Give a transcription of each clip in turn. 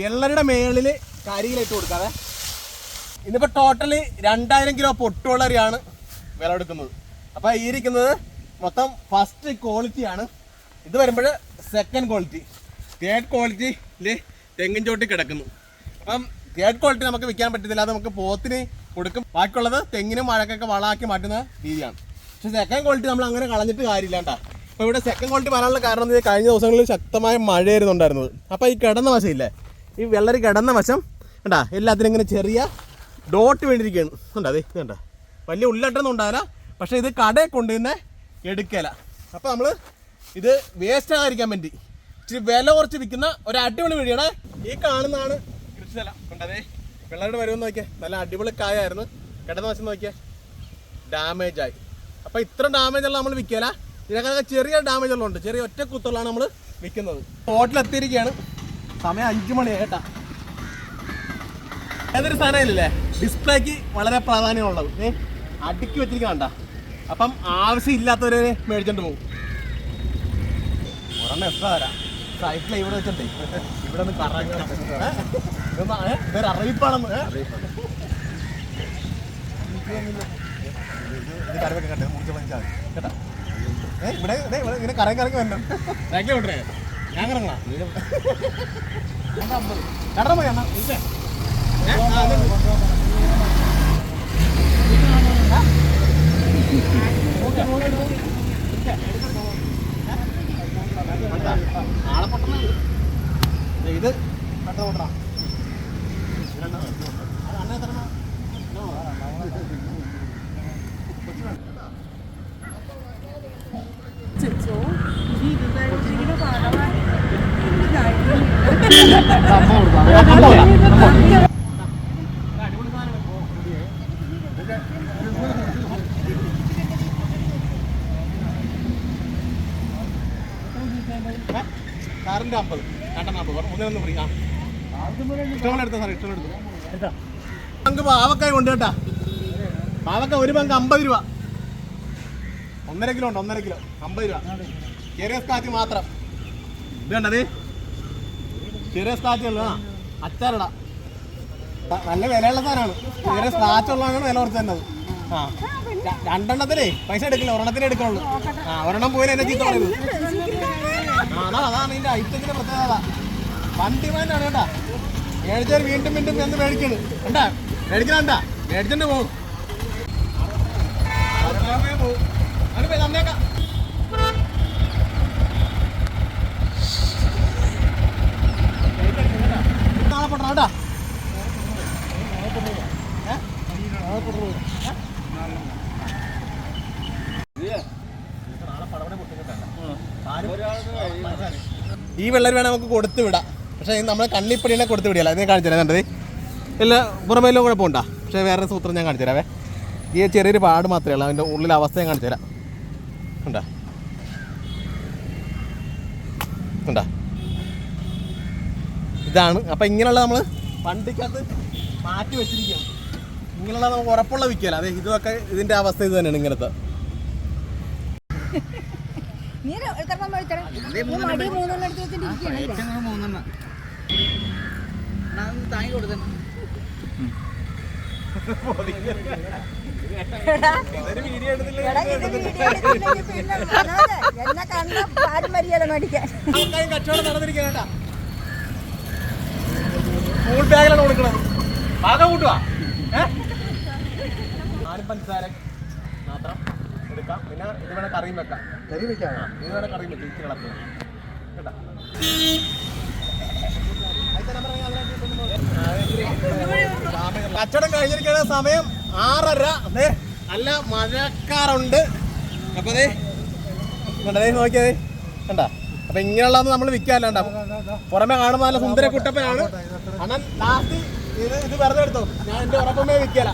വെള്ളരുടെ മേളിൽ കരിയിലിട്ട് കൊടുക്കാതെ ഇന്നിപ്പോ ടോട്ടൽ രണ്ടായിരം കിലോ പൊട്ടുവളരിയാണ് വിളവെടുക്കുന്നത് അപ്പൊ ഈ ഇരിക്കുന്നത് മൊത്തം ഫസ്റ്റ് ക്വാളിറ്റി ആണ്. ഇത് വരുമ്പോൾ സെക്കൻഡ് ക്വാളിറ്റി തേർഡ് ക്വാളിറ്റിയിൽ തെങ്ങിൻ ചോട്ടി കിടക്കുന്നു. അപ്പം തേർഡ് ക്വാളിറ്റി നമുക്ക് വിൽക്കാൻ പറ്റത്തില്ല. അത് നമുക്ക് പോത്തിന് കൊടുക്കും. ബാക്കിയുള്ളത് തെങ്ങിനും മഴക്കൊക്കെ വളമാക്കി മാറ്റുന്ന രീതിയാണ്. പക്ഷെ സെക്കൻഡ് ക്വാളിറ്റി നമ്മൾ അങ്ങനെ കളഞ്ഞിട്ട് കാര്യമില്ല കേട്ടോ. അപ്പോൾ ഇവിടെ സെക്കൻഡ് ക്വാളിറ്റി വരാനുള്ള കാരണം എന്ന് കഴിഞ്ഞ ദിവസങ്ങളിൽ ശക്തമായ മഴയായിരുന്നു ഉണ്ടായിരുന്നത് അപ്പോൾ ഈ കിടന്ന വശമില്ലേ ഈ വെള്ളരി കിടന്ന വശം കണ്ടാ? എല്ലാത്തിനും ഇങ്ങനെ ചെറിയ ഡോട്ട് വേണ്ടിയിരിക്കുകയാണ് കണ്ടാ അതെ കണ്ടാ. വലിയ ഉള്ളട്ടൊന്നും ഉണ്ടാവില്ല. പക്ഷേ ഇത് കടയിൽ കൊണ്ടുവന്ന് എടുക്കല. അപ്പോൾ നമ്മൾ ഇത് വേസ്റ്റ് ആകാതിരിക്കാൻ വേണ്ടി ഇച്ചിരി വില കുറച്ച് വിൽക്കുന്ന ഒരു അടിപൊളി വീടിയാണ് ഈ കാണുന്നതാണ് കൃഷിസ്ഥലം. കണ്ടതേ വെള്ളരുടെ വരുമെന്ന് നോക്കിയേ. നല്ല അടിപൊളി കായായിരുന്നു. കിടന്ന വശം നോക്കിയേ. ഡാമേജ് ആയി. അപ്പൊ ഇത്ര ഡാമേജ് ഉള്ള നമ്മൾ വിൽക്കല ഇതിനൊക്കെ ചെറിയ ഡാമേജ് ഉള്ളുണ്ട് ചെറിയ ഒറ്റ കുത്തുള്ളതാണ് നമ്മൾ വിൽക്കുന്നത് ഹോട്ടലെത്തിയിരിക്കുകയാണ് സമയം അഞ്ചു മണി കേട്ടാ ഏതൊരു സാധനമില്ലേ ഡിസ്പ്ലേക്ക് വളരെ പ്രാധാന്യമുള്ളത്. ഏ? അടുക്കി വെച്ചിരിക്കണ്ട അപ്പം ആവശ്യമില്ലാത്തവരെ മേടിച്ചോണ്ട് പോകും. ഒരെണ്ണം എക്സ്ട്രാ തരാം. ഇവിടെ വെച്ചിട്ടേ. ഇവിടെ ഒന്ന് കറങ്ങണം. അറിയിപ്പാണെന്ന് ഏ? ഇത് കറിവൊക്കെ കണ്ടേ മുറിച്ച് മതി. കേട്ടോ ഏ ഇവിടെ ദേ ഇവിടെ ഇങ്ങനെ കറങ്ങി കറങ്ങി വരണം സൈക്കിൾ വിട്ടേ ഞാൻ കറങ്ങണ കടറ മതി എന്നാ ഇരിക്കെ. ഏ? ആ, അതെ. നാളെ പൊട്ടണ ഇത് പെട്ടെന്ന് പൊട്ടണ കാറിന്റെ അമ്പത് രണ്ടെണ്ണം അമ്പത് ഒന്നിനൊന്ന് ആ. ഇഷ്ടമുള്ള എടുത്തോ സാറേ ഇഷ്ടമുള്ള എടുത്തോ. പങ്ക് പാവക്കായ കൊണ്ട് കേട്ടാ. പാവക്ക ഒരു പങ്ക് അമ്പത് രൂപ. ഒന്നര കിലോ ഉണ്ട് ഒന്നര കിലോ. അമ്പത് രൂപ. ചെറിയ സ്കാച്ച് മാത്രം. ഇത് കണ്ടത് ചെറിയ സ്ക്രാച്ച് ഉള്ള അച്ചാറിടാ. നല്ല വിലയുള്ള സാധനമാണ്. ചെറിയ സ്ക്രാച്ച് ഉള്ളതാണ് വില കുറച്ച് തന്നത്. ആ. ര- രണ്ടെണ്ണത്തിനേ പൈസ എടുക്കില്ല. ഒരെണ്ണത്തിലേ എടുക്കുള്ളൂ. ആ ഒരെണ്ണം പോയി എന്നെ ചീത്ത പറയുന്നത് ആ, അതാ അതാണ് ഇതിന്റെ ഐറ്റത്തിന്റെ പ്രത്യേകത വണ്ടിമാനാണ് കേട്ടാ. മേടിച്ചവർ വീണ്ടും വീണ്ടും എന്ന് മേടിക്കണ്. കണ്ടാ? മേടിക്കണ മേടിച്ചിട്ട് പോകും തന്നേക്കാം നാളെ പൊട്ടണം കേട്ടാ ഏ? നാളെ പൊട്ടണം. ഏ? ഈ വെള്ളരി വേണം നമുക്ക് കൊടുത്തു വിടാം. പക്ഷേ നമ്മളെ കണ്ണിപ്പടിനെ കൊടുത്തു വിടിയല്ല അതിനെ കാണിച്ചു തരാം കണ്ടത് ഇല്ല പുറമേലും കുഴപ്പമുണ്ട പക്ഷേ വേറെ സൂത്രം ഞാൻ കാണിച്ചു തരാവേ. ഈ ചെറിയൊരു പാട് മാത്രമേ ഉള്ളൂ. അതിന്റെ ഉള്ളിലെ അവസ്ഥ ഞാൻ കാണിച്ചു തരാം. കണ്ടാ? കണ്ടാ? ഇതാണ്. അപ്പം ഇങ്ങനെയുള്ള നമ്മൾ വണ്ടിക്കകത്ത് മാറ്റി വെച്ചിരിക്കുകയാണ്. ഇങ്ങനെയുള്ള നമുക്ക് ഉറപ്പുള്ള വിൽക്കില്ല? അതെ ഇതൊക്കെ ഇതിന്റെ അവസ്ഥ ഇത് തന്നെയാണ് ഇങ്ങനത്തെ. കച്ചവടം നടന്നിരിക്കണ സ്കൂൾ ബാഗിലാണ് കൊടുക്കണത്. പാകം കൂട്ടുവാ. ആരും പഞ്ചസാര മാത്രം എടുക്കാം. പിന്നെ ഇത് വേണേ കറിയും വെക്കാം. കറി വെക്കാം ഇത് വേണേ കറിയും വെക്കാം. ഇച്ചിരി കളത്തിൽ കേട്ടാ? കച്ചവടം കഴിഞ്ഞിരിക്കുന്ന സമയം ആറര. അതെ നല്ല മഴക്കാറുണ്ട്. അപ്പൊ അതെ കണ്ടതേ നോക്കിയതേ കണ്ട? അപ്പൊ ഇങ്ങനെയുള്ളത് നമ്മൾ വിൽക്കാല്ലാണ്ട പുറമെ കാണുമ്പോൾ നല്ല സുന്ദര കുട്ടപ്പനാണ്. അണ്ണൻ ലാസ്റ്റ് ഇത് ഇത് വെറുതെ എടുത്തോ. ഞാൻ എന്റെ ഉറപ്പമേ വിൽക്കല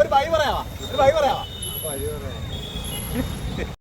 ഒരു ബൈ പറയാവാ. ഒരു ബൈ പറയാവാ.